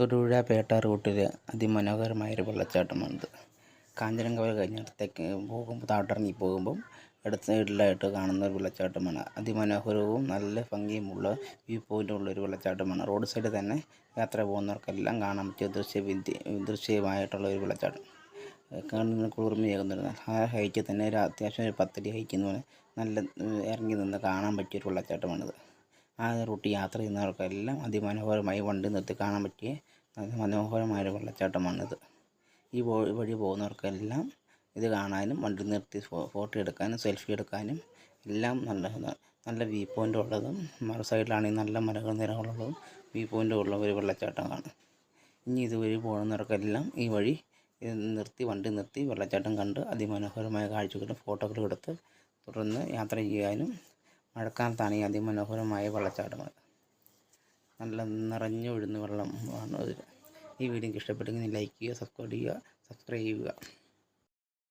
തൊടുപുഴ പേട്ട റൂട്ടിൽ അതിമനോഹരമായൊരു വെള്ളച്ചാട്ടമാണിത്. കാഞ്ഞിരങ്കവല കഴിഞ്ഞിടത്തേക്ക് പോകുമ്പോൾ താട്ടിറങ്ങി പോകുമ്പം ഇടത്ത് സൈഡിലായിട്ട് കാണുന്ന ഒരു വെള്ളച്ചാട്ടമാണ്. അതിമനോഹരവും നല്ല ഭംഗിയുമുള്ള വ്യൂ പോയിന്റ് ഉള്ള ഒരു വെള്ളച്ചാട്ടമാണ്. റോഡ് സൈഡിൽ തന്നെ യാത്ര പോകുന്നവർക്കെല്ലാം കാണാൻ പറ്റിയ ദൃശ്യ ദൃശ്യമായിട്ടുള്ള ഒരു വെള്ളച്ചാട്ടം. കണ്ണിന് കുളിർമയേകുന്നൊരു ആ ഹൈറ്റിൽ തന്നെ ഒരു അത്യാവശ്യം ഒരു പത്തടി ഹൈറ്റിൽ പോലെ നല്ല ഇറങ്ങി നിന്ന് കാണാൻ പറ്റിയ പറ്റിയൊരു വെള്ളച്ചാട്ടമാണിത്. ആ റൂട്ടിൽ യാത്ര ചെയ്യുന്നവർക്കെല്ലാം അതിമനോഹരമായി വണ്ടി നിർത്തി കാണാൻ പറ്റിയ മനോഹരമായ ഒരു വെള്ളച്ചാട്ടമാണിത്. ഈ വഴി പോകുന്നവർക്കെല്ലാം ഇത് കാണാനും വണ്ടി നിർത്തി ഫോട്ടോ എടുക്കാനും സെൽഫി എടുക്കാനും എല്ലാം നല്ല നല്ല വ്യൂ പോയിന്റ് ഉള്ളതും മറു സൈഡിലാണെങ്കിൽ നല്ല മരങ്ങൾ നിരകളുള്ളതും വ്യൂ പോയിന്റ് ഉള്ള ഒരു വെള്ളച്ചാട്ടമാണ്. ഇനി ഇതുവഴി പോകുന്നവർക്കെല്ലാം ഈ വഴി നിർത്തി വണ്ടി നിർത്തി വെള്ളച്ചാട്ടം കണ്ട് അതിമനോഹരമായ കാഴ്ചകളും ഫോട്ടോകളും എടുത്ത് തുടർന്ന് യാത്ര ചെയ്യാനും മഴക്കാലത്താണെങ്കിൽ അതിമനോഹരമായ വെള്ളച്ചാട്ടങ്ങൾ. നല്ല നിറഞ്ഞു ഒഴുന്ന വെള്ളം ആണ് ഈ വീഡിയോ ഇഷ്ടപ്പെട്ടെങ്കിൽ ലൈക്ക് ചെയ്യുക സബ്സ്ക്രൈബ് ചെയ്യുക സബ്സ്ക്രൈബ് ചെയ്യുക.